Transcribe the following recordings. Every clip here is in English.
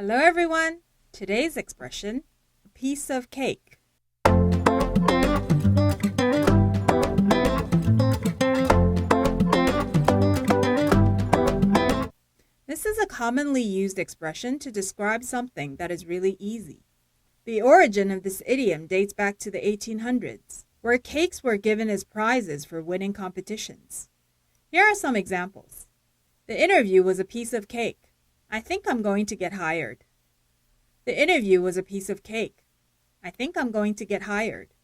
Hello everyone. Today's expression, a piece of cake. This is a commonly used expression to describe something that is really easy. The origin of this idiom dates back to the 1800s, where cakes were given as prizes for winning competitions. Here are some examples. The interview was a piece of cake. I think I'm going to get hired. The interview was a piece of cake. I think I'm going to get hired.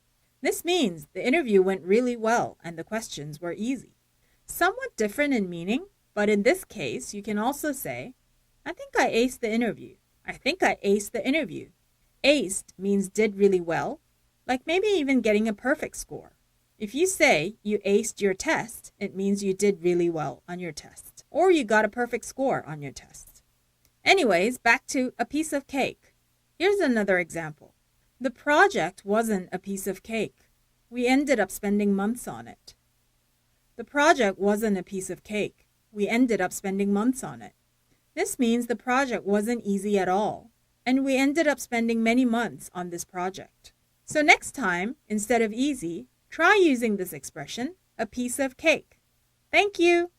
This means the interview went really well and the questions were easy. Somewhat different in meaning, but in this case, you can also say, I think I aced the interview. I think I aced the interview. Aced means did really well, like maybe even getting a perfect score. If you say you aced your test, it means you did really well on your test, or you got a perfect score on your test. Anyways, back to a piece of cake. Here's another example. The project wasn't a piece of cake. We ended up spending months on it. The project wasn't a piece of cake we ended up spending months on it. This means the project wasn't easy at all, and we ended up spending many months on this project. So next time, instead of easy, try using this expression, a piece of cake. Thank you!